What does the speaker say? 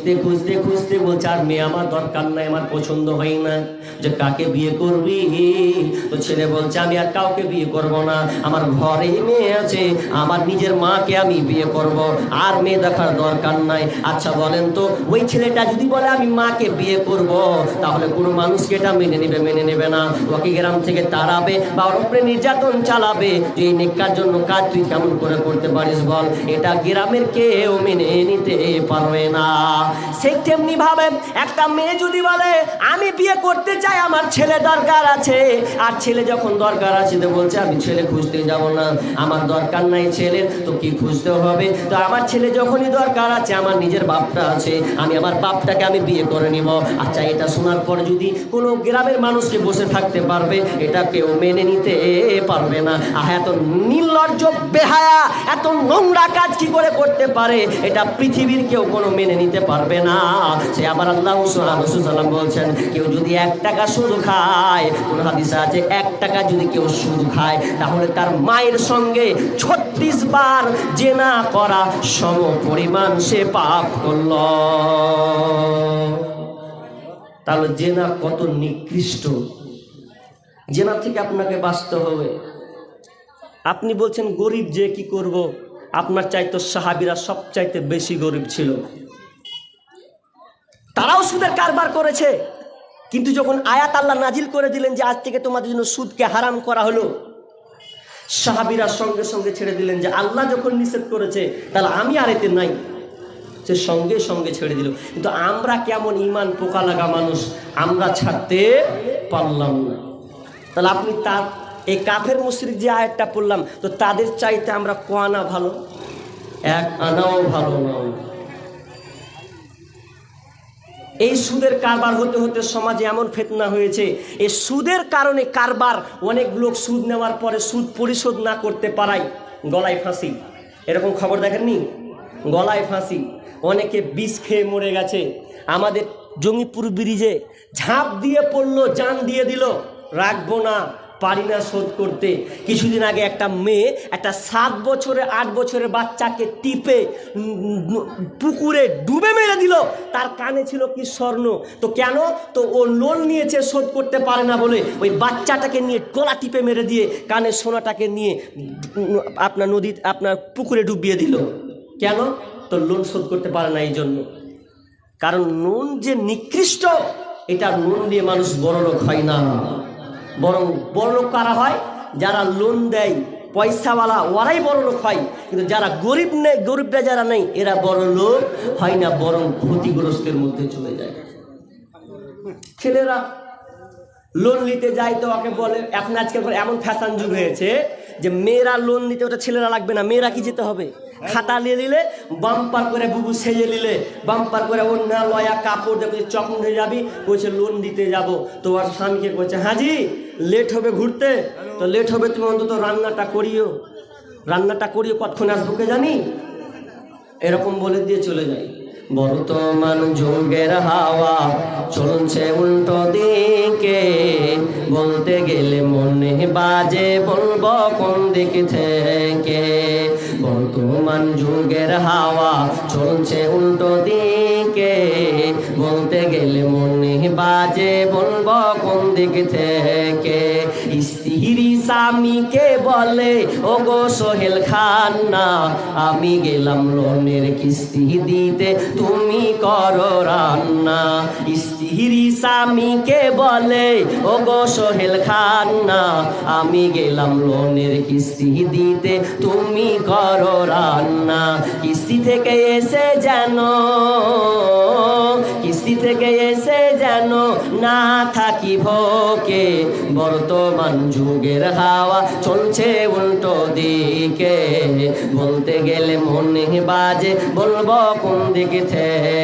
খুঁজতে খুঁজতে খুঁজতে বলছে, আর মেয়ে আমার দরকার নাই, আমার পছন্দ হয় না। যে কাকে বিয়ে করবি? তো ছেলে বলছে, আমি আর কাউকে বিয়ে করব না। আমার ঘরে মেয়ে আছে, আমার নিজের মাকে আমি বিয়ে করব। আর মেয়ে দেখার দরকার নাই। আচ্ছা বলেন তো, ওই ছেলেটা যদি বলে, আমি মাকে বিয়ে করব, তাহলে কোনো মানুষকে এটা মেনে নেবে মেনে নেবে না। ওকে গ্রাম থেকে তাড়াবে বা ওর উপরে নির্যাতন চালাবে। যে এই নেকার জন্য কাজ তুই কেমন করে করতে পারিস বল? এটা গ্রামের কেউ মেনে নিতে পারবে না। সেই তেমনি ভাবে একটা মেয়ে যদি বলে, আমি বিয়ে করতে চাই, আমার ছেলে দরকার আছে। আর ছেলে যখন দরকার আছে, তো বলছে, আমি ছেলে খুঁজতে যাব না, আমার দরকার নাই ছেলের, তো কি খুঁজতে হবে? তো আমার ছেলে যখনই দরকার আছে, আমার নিজের বাপটা আছে, আমি আমার বাপটাকে আমি বিয়ে করে নিব। আচ্ছা এটা শোনার পর যদি কোনো গ্রামের মানুষকে বসে থাকতে পারবে, এটা কেউ মেনে নিতে পারবে না। আহ, এত নির্লজ্জ, বেহায়া, এত নোংরা কাজ কি করে করতে পারে? এটা পৃথিবীর কেউ কোনো মেনে নিতে পারবে না। সে আবার আল্লাহ সাল্লাম বলছেন, কেউ যদি এক টাকা সুদ খায়, কোন হাদিসে আছে, এক টাকা যদি কেউ সুদ খায়, তাহলে তার মায়ের সঙ্গে ছত্রিশ বার জেনা করা সম পরিমাণ সে পাপ করল। তাহলে জেনা কত নিকৃষ্ট। জেনা থেকে আপনাকে বাঁচতে হবে। আপনি বলছেন, গরিব যে কি করব? আপনার চাইতো সাহাবিরা সবচাইতে বেশি গরিব ছিল। তারাও সুদের কারবার করেছে। কিন্তু যখন আয়াত আল্লাহ নাজিল করে দিলেন যে আজ থেকে তোমাদের জন্য সুদকে হারাম করা হলো, সাহাবিরা সঙ্গে সঙ্গে ছেড়ে দিলেন যে আল্লাহ যখন নিষেধ করেছে, তাহলে আমি আর এতে নাই। সে সঙ্গে সঙ্গে ছেড়ে দিল। কিন্তু আমরা কেমন ইমান পোকা লাগা মানুষ, আমরা ছাড়তে পারলাম না। তাহলে আপনি তার এই কাফের মুশরিক যে আয়াতটা পড়লাম, তো তাদের চাইতে আমরা ক আনা ভালো? এক আনাও ভালো নয়। এই সুদের কারবার হতে হতে সমাজে এমন ফেতনা হয়েছে এই সুদের কারণে কারবার অনেক লোক সুদ নেওয়ার পরে সুদ পরিশোধ না করতে পারায়। গলায় ফাঁসি। এরকম খবর দেখেননি? গলায় ফাঁসি। অনেকে বিষ খেয়ে মরে গেছে। আমাদের জঙ্গিপুর ব্রিজে ঝাঁপ দিয়ে পড়ল, জান দিয়ে দিল। রাখব না। পারি না শোধ করতে। কিছুদিন আগে একটা মেয়ে একটা সাত বছরে আট বছরের বাচ্চাকে টিপে পুকুরে ডুবে মেরে দিল। তার কানে ছিল কি স্বর্ণ। তো কেন? তো ও লোন নিয়েছে, শোধ করতে পারে না বলে। ওই বাচ্চাটাকে নিয়ে গলা টিপে মেরে দিয়ে কানে সোনাটাকে নিয়ে আপনার নদী আপনার পুকুরে ডুবিয়ে দিল। কেন? তো লোন শোধ করতে পারে না এই জন্য। কারণ নুন যে নিকৃষ্ট, এটা নুন দিয়ে মানুষ বড় লোক হয় না। বরং বড় লোক কারা হয়? যারা লোন দেয়, পয়সাওয়ালা, ওরাই বড় লোক হয়। কিন্তু যারা গরিব নেই, গরিবরা যারা নেই, এরা বড় লোক হয় না, বরং ক্ষতিগ্রস্তের মধ্যে চলে যায়। ছেলেরা লোন নিতে যায় তো ওকে বলে, এখন আজকাল এমন ফ্যাশন যুগ হয়েছে যে মেয়েরা লোন নিতে ওটা ছেলেরা লাগবে না, মেয়েরা কি যেতে হবে? খাতা নিয়ে নিলে, বাম্পার করে বুবু সেজে নিলে, বাম্পার করে অন্য লয়া কাপড় দেখে চকন হয়ে যাবি? বলছে, লোন দিতে যাব। তোমার স্বামীকে বলছে, হাজি লেট হবে ঘুরতে। তো লেট হবে, তুমি অন্তত রান্নাটা করিও। রান্নাটা করিও, কতক্ষণ আসব কে জানি? এরকম বলে দিয়ে চলে যাই বর্তমান যুগের হাওয়া চলছে উল্টো দিকে। বলতে গেলে মনে বাজে বলব কোন দিক থেকে? বর্তমান যুগের হাওয়া চলছে উল্টো দিকে। বাজে বলব কোন দিক থেকে? স্ত্রী স্বামীকে বলে ও গো সোহেল খান না আমি গেলাম লোনের কিস্তি দিতে, তুমি করো রান্না। স্ত্রী স্বামীকে বলে ও গো সোহেল খান না আমি গেলাম লোনের কিস্তি দিতে, তুমি করো রান্না। কিস্তি থেকে এসে কিস্তি থেকে এসে যেন না থাকি ভোকে বর্তমান যুগের হাওয়া চলছে উল্টো দিকে। বলতে গেলে মনে বাজে, বলব কোন দিকে থেকে?